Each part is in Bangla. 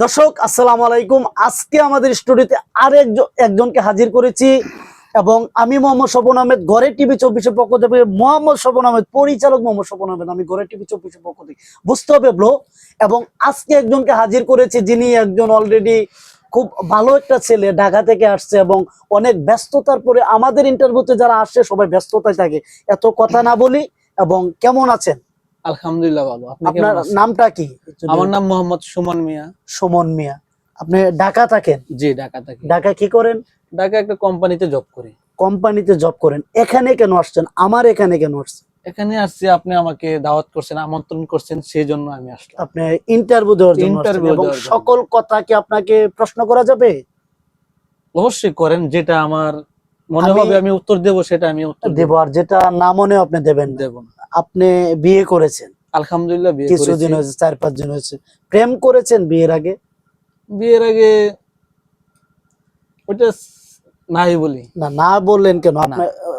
দর্শক, আসসালাম আলাইকুম। আজকে আমাদের স্টুডিওতে আর একজন একজনকে হাজির করেছি এবং আমি মোহাম্মদ স্বপন আহমেদ ঘরে টিভি চব্বিশের পক্ষ থেকে মোহাম্মদ স্বপন আহমেদ, পরিচালক মোহাম্মদ স্বপন আহমেদ, আমি ঘরে টিভি চব্বিশের পক্ষ থেকে। বুঝতে হবে ব্লো এবং আজকে একজনকে হাজির করেছি যিনি একজন অলরেডি খুব ভালো একটা ছেলে, ঢাকা থেকে আসছে এবং অনেক ব্যস্ততার পরে আমাদের ইন্টারভিউতে যারা আসছে, সবাই ব্যস্ততায় থাকে। এত কথা না বলি এবং কেমন আছেন? আলহামদুলিল্লাহ ভালো। আপনার নামটা কি? আমার নাম মোহাম্মদ সুমন মিয়া। সুমন মিয়া। আপনি ঢাকা থাকেন? জি ঢাকা থেকে। ঢাকা কি করেন? ঢাকা একটা কোম্পানিতে জব করি। কোম্পানিতে জব করেন। এখানে কেন আসছেন? আমার এখানে কেন আসছেন? এখানে আসছি আপনি আমাকে দাওয়াত করছেন আমন্ত্রণ করছেন সেই জন্য আমি আসলাম। আপনি ইন্টারভিউ দেওয়ার জন্য Interview এবং সকল কথা কি আপনাকে প্রশ্ন করা যাবে? অবশ্যই করেন যেটা আমার মনে হবে আমি উত্তর দেব সেটা আমি উত্তর দেব আর যেটা না মনে আপনি দেবেন। দেব না। আপনি বিয়ে করেছেন? আলহামদুলিল্লাহ বিয়ে কিছুদিন হয়েছে চার পাঁচ দিন হয়েছে। প্রেম করেছেন বিয়ের আগে? বিয়ের আগে ওটা নাই বলি। না না বললেন কেন?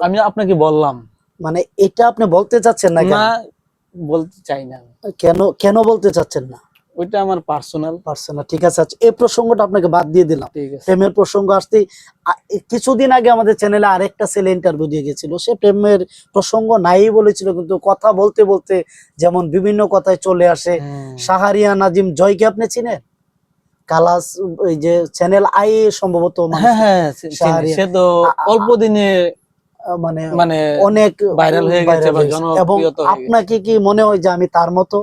আমি আপনাকে বললাম। মানে এটা আপনি বলতে চাচ্ছেন না কেন? না বলতে চাই না। কেন কেন বলতে চাচ্ছেন না? ওইটা আমার পার্সোনাল পারছেন না ঠিক আছে আচ্ছা এই প্রসঙ্গটা আপনাকে বাদ দিয়ে দিলাম। প্রেমের প্রসঙ্গ আসতে কিছুদিন আগে আমাদের চ্যানেলে আরেকটা ছেলে ইন্টারভিউ দিয়ে গেছিল। সে প্রেমের প্রসঙ্গ নাই বলেছিল কিন্তু কথা বলতে বলতে যেমন বিভিন্ন কথায় চলে আসে। সাহারিয়া নাজিম জয়কে আপনি চিনেন? কালাস ওই যে চ্যানেল আই সম্ভবত মানুষ, হ্যাঁ হ্যাঁ সে- তো অল্প দিনে মানে মানে অনেক ভাইরাল হয়ে গেছে। এবং আপনাকে কি মনে হয় যে আমি তার মতো?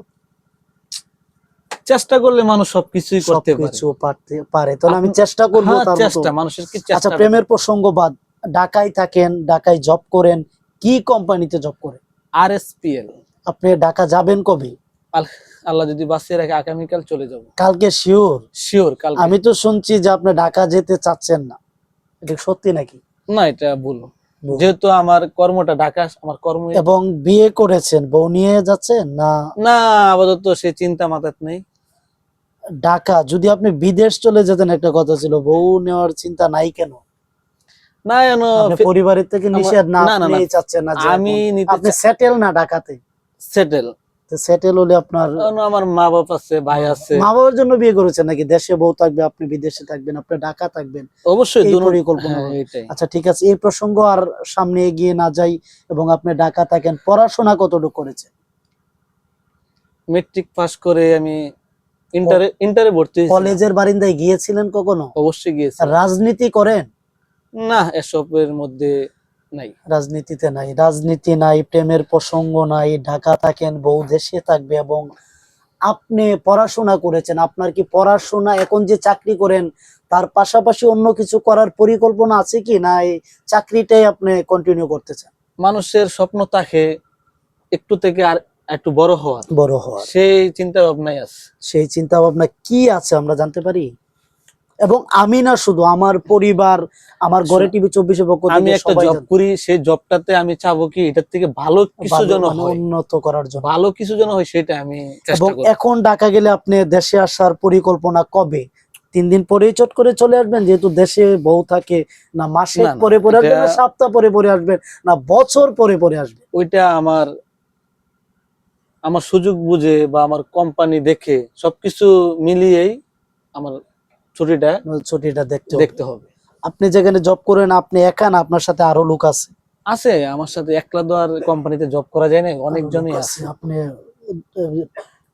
চেষ্টা করলে মানুষ সবকিছুই করতে পারে। পারে। তাহলে আমি চেষ্টা করব হ্যাঁ, চেষ্টা মানুষের কি আচ্ছা প্রেমের প্রসঙ্গ বাদ। ঢাকায় থাকেন ঢাকায় জব করেন কি কোম্পানিতে জব করেন? আরএসপিএল। আপনি ঢাকা যাবেন কবে? আল্লাহ যদি বাঁচিয়ে রাখে আগামীকাল চলে যাব। কালকে শিওর শিওর কাল আমি তো শুনছি যে আপনি ঢাকা যেতে চাচ্ছেন না। এটা সত্যি নাকি? না এটা ভুল। যেহেতু আমার কর্মটা ঢাকা আমার কর্ম এবং বিয়ে করেছেন। বউ নিয়ে যাচ্ছেন না? না আপাতত সে চিন্তা মাথায় নেই। ঢাকা যদি আপনি বিদেশ চলে যেতেন একটা কথা ছিল বউ নেওয়ার চিন্তা নাই কেন? না পরিবারের থেকে নিষেধ না আপনি চাচ্ছেন না আমি আপনি সেটেল না ঢাকাতে। সেটেল সেটেল হলে আপনার আমার মা বাপ আছে ভাই আছে। মা বাবার জন্য বিয়ে করেছেন নাকি? দেশে বউ থাকবে আপনি বিদেশে থাকবেন আপনি ঢাকা থাকবেন। অবশ্যই পরিকল্পনা। হ্যাঁ, আচ্ছা ঠিক আছে এই প্রসঙ্গ আর সামনে এগিয়ে না যাই এবং আপনি ঢাকা থাকেন পড়াশোনা কতটুকু করেছেন? মেট্রিক পাস করে আমি ইন্টারে ইন্টারে ভর্তি কলেজের বারিন্দায় গিয়েছিলেন কখনো? অবশ্যই গিয়েছি রাজনীতি করেন? না এসবের মধ্যে নাই। রাজনীতিতে নাই। রাজনীতি নাই প্রেমের প্রসঙ্গ নাই ঢাকা থাকেন বউ দেশে থাকবে এবং আপনি পড়াশোনা করেছেন। আপনার কি পড়াশোনা এখন যে চাকরি করেন তার পাশাপাশি অন্য কিছু করার পরিকল্পনা আছে কি? না এই চাকরিটাই আপনি কন্টিনিউ করতে চান মানুষের স্বপ্ন থাকে একটু থেকে আর একটু বড় হওয়ার বড় হওয়ার সেই চিন্তা ভাবনাই আছে। সেই চিন্তা ভাবনা কি আছে আমরা জানতে পারি? এবং আমি না শুধু আমার পরিবার আমার ঘরে টিভি চব্বিশে পক্ষ আমি একটা জব করি সেই জবটাতে আমি চাবো কি? এটার থেকে ভালো কিছু যেন মানে উন্নত করার জন্য। ভালো কিছু যেন হয় সেটা আমি এবং এখন ঢাকা গেলে আপনি দেশে আসার পরিকল্পনা কবে? তিন দিন পরেই চট করে চলে আসবেন যেহেতু দেশে বউ থাকে না মাসে পরে পরে আসবেন না সপ্তাহ পরে পরে আসবেন না বছর পরে পরে আসবেন? ওইটা আমার আমার সুযোগ বুঝে বা আমার কোম্পানি দেখে সবকিছু মিলিয়েই আমার ছুটিটা ছুটিটা দেখতে দেখতে হবে। আপনি যেখানে জব করেন আপনি একা না? আপনার সাথে আরও লোক আছে? আছে আমার সাথে একলা তো আর কোম্পানিতে জব করা যায় না অনেকজনই আছে। আপনি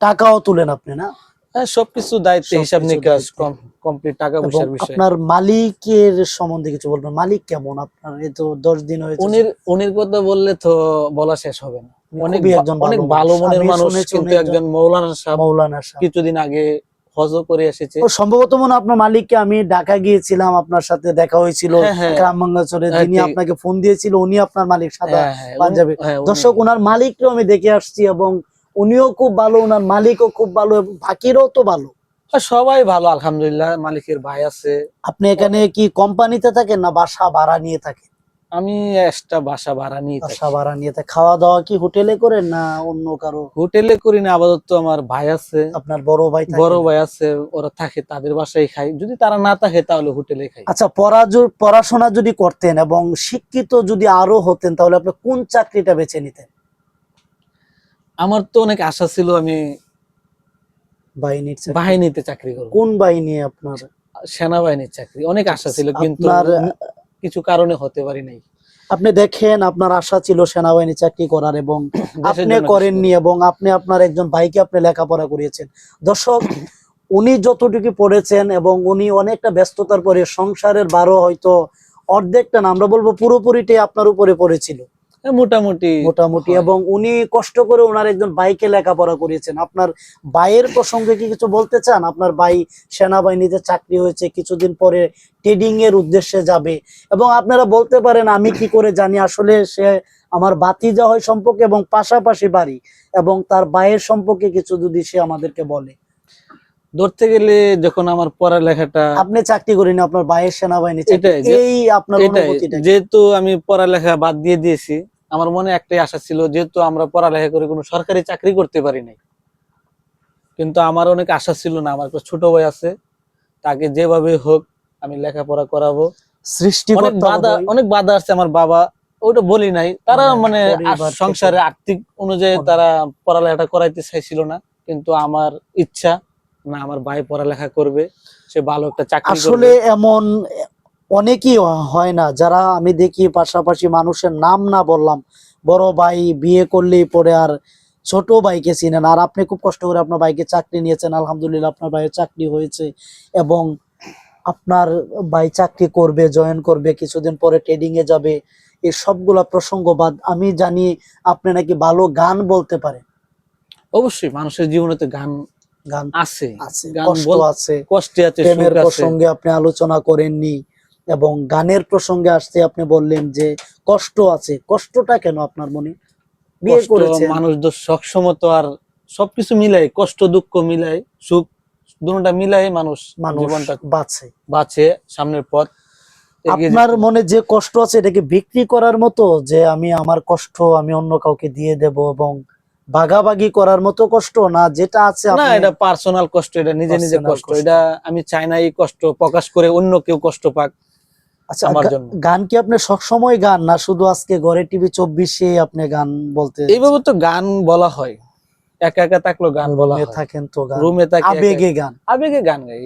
টাকাও তুলেন আপনি না? হ্যাঁ সবকিছু দায়িত্ব হিসাব নিকাশ দায়িত্বে। কমপ্লিট টাকা পয়সার বিষয়। আপনার মালিকের সম্বন্ধে কিছু বলবেন? মালিক কেমন? আপনার এই তো দশ দিন হয়েছে। উনির উনির কথা বললে তো বলা শেষ হবে না। অনেক একজন অনেক ভালো মনের মানুষ কিন্তু একজন মৌলানা সাহেব মৌলানা সাহেব। কিছুদিন আগে হজ করে এসেছে। সম্ভবত মনে আপনার মালিককে আমি ঢাকা গিয়েছিলাম আপনার সাথে দেখা হয়েছিল। হ্যাঁ, হ্যাঁ। গ্রামবাঙ্গাচরে হ্যাঁ, যিনি আপনাকে ফোন দিয়েছিল উনি আপনার মালিক সাদা পাঞ্জাবি। দর্শক ওনার মালিককেও আমি দেখে আসছি এবং উনিও খুব ভালো ওনার মালিকও খুব ভালো এবং বাকিরাও তো ভালো। সবাই ভালো আলহামদুলিল্লাহ। মালিকের ভাই আছে। আপনি এখানে কি কোম্পানিতে থাকেন না বাসা ভাড়া নিয়ে থাকেন? আমি একটা বাসা ভাড়া নিয়ে বাসা ভাড়া নিয়ে খাওয়া দাওয়া কি হোটেলে করেন না অন্য কারও? হোটেলে করি না আপাতত আমার ভাই আছে। আপনার বড় ভাই বড় ভাই আছে ওরা থাকে তাদের বাসায় খাই। যদি তারা না থাকে তাহলে হোটেলে খাই। আচ্ছা পড়াশোনা যদি করতেন এবং শিক্ষিত যদি আরও হতেন তাহলে আপনি কোন চাকরিটা বেছে নিতেন? আমার তো অনেক আশা ছিল আমি বাহিনীর। বাহিনীতে চাকরি করব। কোন বাহিনী আপনার? সেনাবাহিনীর চাকরি। অনেক আশা ছিল কিন্তু কিছু কারণে হতে পারি নাই। আপনি দেখেন আপনার আশা ছিল সেনাবাহিনী চাকরি করার এবং আপনি করেননি এবং আপনি আপনার একজন ভাইকে আপনি লেখাপড়া করিয়েছেন। দর্শক উনি যতটুকু পড়েছেন এবং উনি অনেকটা ব্যস্ততার পরে সংসারের বারো হয়তো অর্ধেকটা না আমরা বলব পুরোপুরিটাই আপনার উপরে পড়েছিল। মোটামুটি মোটামুটি এবং উনি কষ্ট করে ওনার একজন বাইকে লেখাপড়া করিয়েছেন। আপনার বাইয়ের প্রসঙ্গে কি কিছু বলতে চান? আপনার ভাই সেনাবাহিনীতে চাকরি হয়েছে কিছুদিন পরে ট্রেডিং এর উদ্দেশ্যে যাবে। এবং আপনারা বলতে পারেন আমি কি করে জানি আসলে সে আমার বাতিজা হয় সম্পর্কে এবং পাশাপাশি বাড়ি এবং তার বাইয়ের সম্পর্কে কিছু যদি সে আমাদেরকে বলে। ধরতে গেলে যখন আমার পড়ালেখাটা আপনি চাকরি করেন আপনার বাইয়ের সেনাবাহিনী এই আপনার? যেহেতু আমি পড়ালেখা বাদ দিয়ে দিয়েছি আমার মনে একটাই আশা ছিল যেহেতু আমরা পড়ালেখা করে কোনো সরকারি চাকরি করতে পারি নাই। কিন্তু আমার অনেক আশা ছিল না আমার একটা ছোট ভাই আছে তাকে যেভাবে হোক আমি লেখাপড়া করাবো। সৃষ্টি অনেক বাধা অনেক বাধা আছে আমার বাবা ওটা বলি নাই। তারা হ্যাঁ, মানে। সংসারে আর্থিক অনুযায়ী তারা পড়ালেখাটা করাইতে চাইছিল না কিন্তু আমার ইচ্ছা না আমার ভাই পড়ালেখা করবে সে ভালো একটা চাকরি আসলে এমন অনেকই হয় না যারা আমি দেখি পাশাপাশি মানুষের নাম না বললাম বড় ভাই বিয়ে করলেই পরে আর ছোট ভাইকে চিনেন আর আপনি খুব কষ্ট করে আপনার ভাইকে চাকরি নিয়েছেন আলহামদুলিল্লাহ আপনার ভাইয়ের চাকরি হয়েছে এবং আপনার ভাই চাকরি করবে জয়েন করবে কিছুদিন পরে ট্রেডিং এ যাবে এই সবগুলা প্রসঙ্গবাদ আমি জানি আপনি নাকি ভালো গান বলতে পারেন। অবশ্যই মানুষের জীবনে তো গান গান আছে কষ্ট আছে কষ্টে আছে প্রেমের প্রসঙ্গে আপনি আলোচনা করেননি এবং গানের প্রসঙ্গে আসতে আপনি বললেন যে কষ্ট আছে কষ্টটা কেন আপনার মনে বিয়ে করেছেন? মানুষ তো সবসময় তো আর সবকিছু মিলাই কষ্ট দুঃখ মিলাই সুখ দুটোটা মিলাই মানুষ মানুষ জীবনটা বাঁচে। বাঁচে সামনের পথ আপনার মনে যে কষ্ট আছে এটাকে বিক্রি করার মতো যে আমি আমার কষ্ট আমি অন্য কাউকে দিয়ে দেব এবং ভাগাভাগি করার মতো কষ্ট না যেটা আছে না এটা পার্সোনাল কষ্ট এটা নিজে নিজে কষ্ট। এটা আমি চাই না এই কষ্ট প্রকাশ করে অন্য কেউ কষ্ট পাক আচ্ছা আমার জন্য। গান কি আপনি সবসময় গান না শুধু আজকে ঘরে টিভি চব্বিশে আপনি গান বলতে এইভাবে তো গান বলা হয় একা একা থাকলেও গান বলা থাকেন তো গান। রুমে থাকে আবেগে গান। আবেগে গান গাই।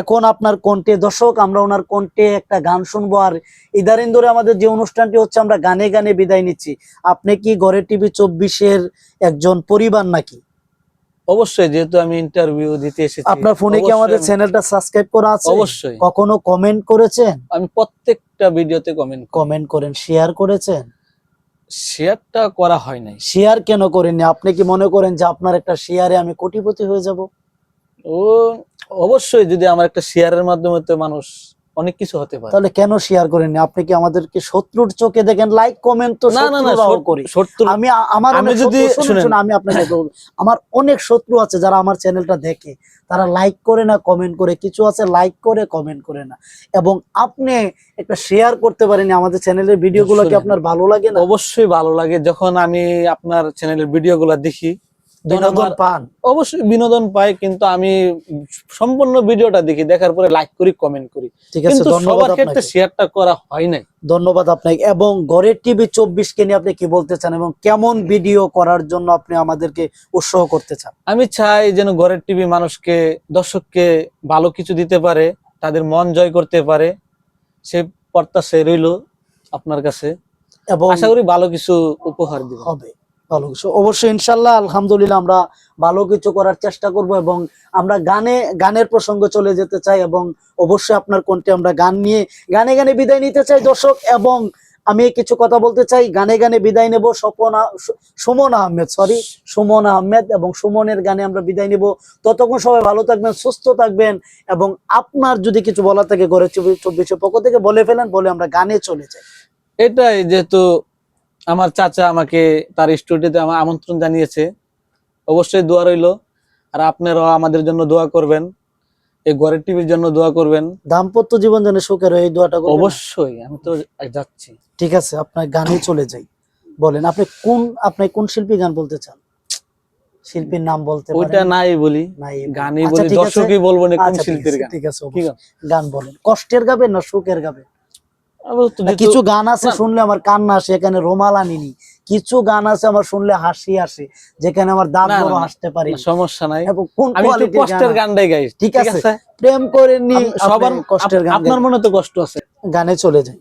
এখন আপনার কণ্ঠে দর্শক আমরা ওনার কণ্ঠে একটা গান শুনব। আর ইদারিন ধরে আমাদের যে অনুষ্ঠানটি হচ্ছে আমরা গানে গানে বিদায় নিচ্ছি। আপনি কি ঘরে টিভি চব্বিশের একজন পরিবার নাকি? অবশ্যই যেহেতু আমি ইন্টারভিউ দিতে এসেছি আপনার ফোনে কি আমাদের চ্যানেলটা সাবস্ক্রাইব করা আছে? অবশ্যই। কখনো কমেন্ট করেছেন? আমি প্রত্যেকটা ভিডিওতে কমেন্ট কমেন্ট করেন শেয়ার করেছেন? শেয়ারটা করা হয় নাই। শেয়ার কেন করেননি? আপনি কি মনে করেন যে আপনার একটা শেয়ারে আমি কোটিপতি হয়ে যাব? ও অবশ্যই যদি আমার একটা শেয়ারের মাধ্যমে তো মানুষ অনেক কিছু হতে পারে। তাহলে কেন শেয়ার করেননি? আপনি কি আমাদেরকে শত্রুর চোখে দেখেন? লাইক কমেন্ট তো না না না করি। সত্য আমি আমার আমি যদি শুনুন, আমি আপনাকে বলব। আমার অনেক শত্রু আছে যারা আমার চ্যানেলটা দেখে। তারা লাইক করে না কমেন্ট করে। কিছু আছে লাইক করে কমেন্ট করে না। এবং আপনি একটা শেয়ার করতে পারেন আমাদের চ্যানেলের ভিডিওগুলো কি আপনার ভালো লাগে না? অবশ্যই ভালো লাগে। যখন আমি আপনার চ্যানেলের ভিডিও গুলা দেখি বিনোদন পান। অবশ্যই বিনোদন পাই কিন্তু আমি সম্পূর্ণ ভিডিওটা দেখি দেখার পরে লাইক করি কমেন্ট করি। ঠিক আছে সবার ক্ষেত্রে শেয়ারটা করা হয় নাই। ধন্যবাদ আপনাকে। এবং গড়ের টিভি চব্বিশ কে নিয়ে আপনি কি বলতে চান এবং কেমন ভিডিও করার জন্য আপনি আমাদেরকে উৎসাহ করতে চান? আমি চাই যেন ঘরের টিভি মানুষকে দর্শককে ভালো কিছু দিতে পারে তাদের মন জয় করতে পারে। সে প্রত্যাশা রইল আপনার কাছে। এবং আশা করি ভালো কিছু উপহার দিব। হবে। ভালো। কিছু অবশ্যই ইনশাল্লাহ, আলহামদুলিল্লাহ আমরা ভালো কিছু করার চেষ্টা করব এবং আমরা গানে, গানের প্রসঙ্গে চলে যেতে চাই এবং অবশ্যই আপনার কোনটি আমরা গান নিয়ে, গানে গানে বিদায় নিতে চাই দর্শক এবং আমি কিছু কথা বলতে চাই। গানে গানে বিদায় নেব স্বপন সুমন আহমেদ সরি সুমন আহমেদ এবং সুমনের গানে আমরা বিদায় নেব। ততক্ষণ সবাই ভালো থাকবেন, সুস্থ থাকবেন এবং আপনার যদি কিছু বলা থাকে ঘরে চব্বিশের পক্ষ থেকে বলে ফেলেন, বলে আমরা গানে চলে যাই। এটাই যেহেতু আমার চাচা আমাকে তার স্টুডিওতে আমার আমন্ত্রণ জানিয়েছে। অবশ্যই দোয়া রইল। আর আপনারাও আমাদের জন্য দোয়া করবেন। এই ঘরের টিভির জন্য দোয়া করবেন। দাম্পত্য জীবন যেন সুখের এই দোয়াটা অবশ্যই আমি তো যাচ্ছি। ঠিক আছে আপনার গানে চলে যাই। বলেন আপনি কোন আপনি কোন শিল্পী গান বলতে চান? শিল্পীর নাম বলতে ওইটা নাই বলি নাই। গানই আচ্ছা, বলি দর্শকই বলব না কোন আচ্ছা, শিল্পীর গান। ঠিক আছে। গান বলেন কষ্টের গাবে না সুখের গাবে কিছু গান আছে শুনলে আমার কান্না আসে এখানে রোমাল আনিনি। কিছু গান আছে আমার শুনলে হাসি আসে যেখানে আমার দাঁত বড় হাসতে পারি সমস্যা নাই। কোন আমি একটু কোয়ালিটির কষ্টের গানটাই গাই ঠিক আছে। প্রেম করে নি সবার কষ্টের গান আপনার মনে তো কষ্ট আছে। গানে চলে যায়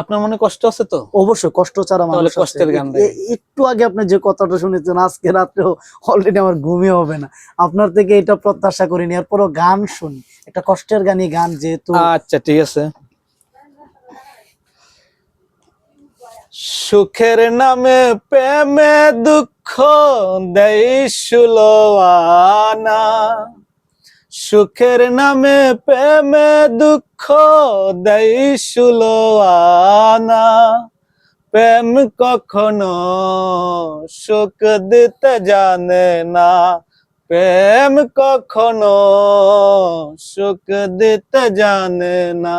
আপনার মনে কষ্ট আছে তো? অবশ্যই কষ্ট ছাড়া মানুষ কষ্টের গান একটু আগে আপনি যে কথাটা শুনেছেন আজকে রাত্রেও অলরেডি আমার ঘুমই হবে না। আপনার থেকে এটা প্রত্যাশা করিনি এরপরও গান শুনি। একটা কষ্টের গানই গান যেহেতু। আচ্ছা ঠিক আছে। সুখের নামে প্রেমে দুঃখ দেই সুলোয়ানা সুখের নামে প্রেমে দুঃখ দেই সুলোয়ানা প্রেম কখনো সুখ দিতে জানে না প্রেম কখনো সুখ দিতে জানে না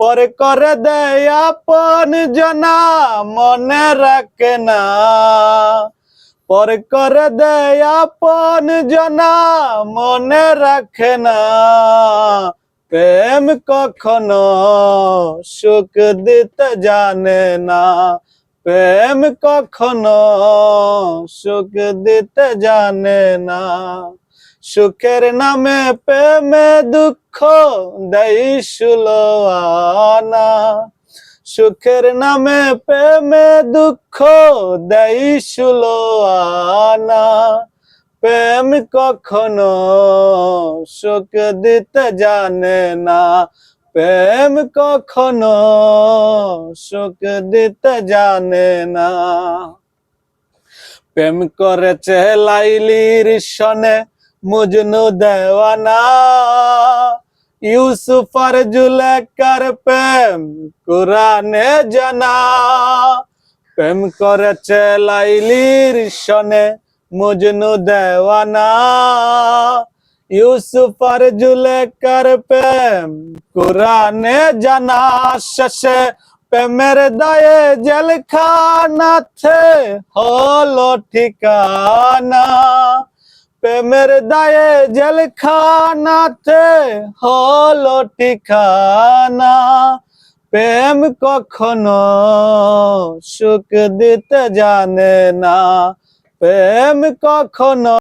পরে করে দেয় আপন জনা, মনে রাখে না। পরে করে দেয় আপন জনা, মনে রাখে না। প্রেম কখনো সুখ দিতে জানে না। প্রেম কখনো সুখ দিতে জানে না। সুখের নামে প্রেমে দুঃখ দেই সুলোয়ানা। সুখের নামে প্রেমে দুঃখ দেই সুলোয়ানা। প্রেম কখনো সুখ দিতে জানে না। প্রেম কখনো সুখ দিতে জানে না। প্রেম করেছে লাইলির সনে মুজনু দেওয়ানা ইউসুফ আর জুলেকার প্রেম কোরআনে জানা প্রেম করেছে লাইলির সনে মুজনু দেওয়ানা ইউসুফ আর জুলেকার প্রেম কোরআনে জানা শেষে প্রেমের দায়ে জেলখানাতে হলো ঠিকানা প্রেমের দায়ে জেলখানাতে হল ঠিকানা। প্রেম কখনো সুখ দিতে জানে না। প্রেম কখনো